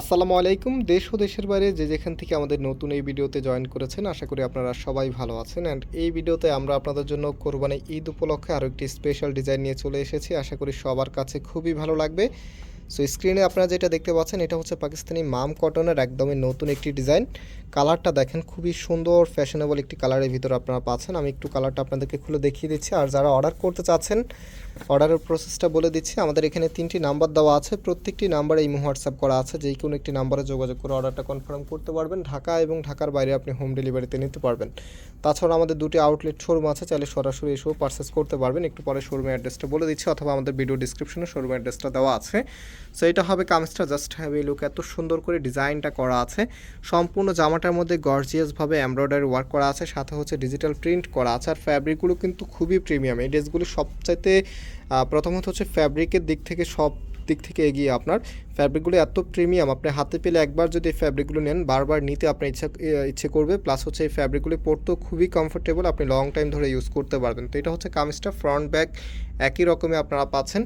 আসসালামু আলাইকুম, দেশ ও দেশের বাইরে যে যেখান থেকে আমাদের নতুন এই ভিডিওতে জয়েন করেছেন, আশা করি আপনারা সবাই ভালো আছেন। অ্যান্ড এই ভিডিওতে আমরা আপনাদের জন্য কোরবানি ঈদ উপলক্ষে আরও একটি স্পেশাল ডিজাইন নিয়ে চলে এসেছি। আশা করি সবার কাছে খুবই ভালো লাগবে। সো স্ক্রিনে আপনারা যেটা দেখতে পাচ্ছেন, এটা হচ্ছে পাকিস্তানি মাম কটনের একদমই নতুন একটি ডিজাইন কালারটা দেখেন খুবই সুন্দর ফ্যাশনেবল একটি কালারের ভিতরে আপনারা পাচ্ছেন। আমি একটু কালারটা আপনাদেরকে খুলে দেখিয়ে দিচ্ছি। আর যারা অর্ডার করতে চাচ্ছেন অর্ডারের প্রসেসটা বলে দিচ্ছি। আমাদের এখানে তিনটি নাম্বার দেওয়া আছে। প্রত্যেকটি নাম্বারে ইমো হোয়াটসঅ্যাপ করা আছে। যেই কোনো একটি নাম্বারে যোগাযোগ করে অর্ডারটা কনফার্ম করতে পারবেন। ঢাকা এবং ঢাকার বাইরে আপনি হোম ডেলিভারিতে নিতে পারবেন। তাছাড়া আমাদের দুটি আউটলেট শোরুম আছে। চাইলে সরাসরি এসেও পারচেস করতে পারবেন। একটু পরে শোরুমের অ্যাড্রেসটা বলে দিচ্ছি, অথবা আমাদের ভিডিও ডিসক্রিপশনে শোরুমের অ্যাড্রেসটা দেওয়া আছে। সো এটা হবে কামিজটা। জাস্ট হ্যাভ এই লুক এত সুন্দর করে ডিজাইনটা করা আছে। সম্পূর্ণ জামাটার মধ্যে গর্জিয়াসভাবে এমব্রয়ডারি ওয়ার্ক করা আছে, সাথে হচ্ছে ডিজিটাল প্রিন্ট করা আছে। আর ফ্যাব্রিকগুলো কিন্তু খুবই প্রিমিয়াম এই ড্রেসগুলো সবচাইতে প্রথমত হচ্ছে ফ্যাব্রিকের দিক থেকে সব দিক থেকে এগিয়ে আপনার ফ্যাব্রিকগুলো এত প্রিমিয়াম আপনি হাতে পেলে একবার যদি এই ফ্যাব্রিকগুলো নেন, বারবার নিতে আপনার ইচ্ছা ইচ্ছে করবে। প্লাস হচ্ছে এই ফ্যাব্রিকগুলো পরতেও খুবই কমফোর্টেবল আপনি লং টাইম ধরে ইউজ করতে পারবেন। তো এটা হচ্ছে কামিজটা ফ্রন্ট ব্যাক একই রকমই আপনারা পাচ্ছেন।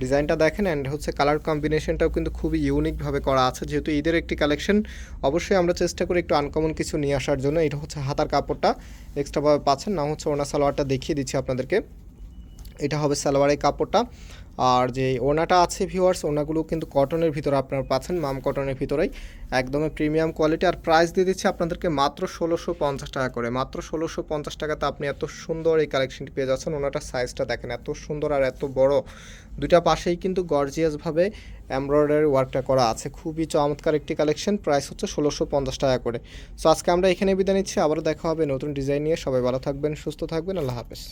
ডিজাইনটা দেখেন অ্যান্ড হচ্ছে কালার কম্বিনেশনটাও কিন্তু খুবই ইউনিকভাবে করা আছে। যেহেতু ঈদের একটি কালেকশন অবশ্যই আমরা চেষ্টা করি একটু আনকমন কিছু নিয়ে আসার জন্য। এটা হচ্ছে হাতার কাপড়টা এক্সট্রাভাবে পাচ্ছেন। না হচ্ছে ওনা সালোয়ারটা দেখিয়ে দিচ্ছি আপনাদেরকে। এটা হবে সালোয়ারের কাপড়টা। আর যে ওনাটা আছে ভিউয়ার্স ওনাগুলো কিন্তু কটনের ভিতরে আপনারা পাচ্ছেন মাম কটনের ভিতরেই। একদমই প্রিমিয়াম কোয়ালিটি আর প্রাইস দিয়ে দিচ্ছি আপনাদেরকে মাত্র ষোলোশো পঞ্চাশ টাকা করে। মাত্র ষোলোশো পঞ্চাশ টাকাতে আপনি এত সুন্দর এই কালেকশনটি পেয়ে যাচ্ছেন। ওনাটার সাইজটা দেখেন, এত সুন্দর আর এত বড়। দুইটা পাশেই কিন্তু গর্জিয়াসভাবে এমব্রয়ডারি ওয়ার্কটা করা আছে। খুবই চমৎকার একটি কালেকশন প্রাইস হচ্ছে ষোলোশো পঞ্চাশ টাকা করে। সো আজকে আমরা এখানে বিদায় নিচ্ছি। আবারও দেখা হবে নতুন ডিজাইন নিয়ে। সবাই ভালো থাকবেন, সুস্থ থাকবেন। আল্লাহ হাফেজ।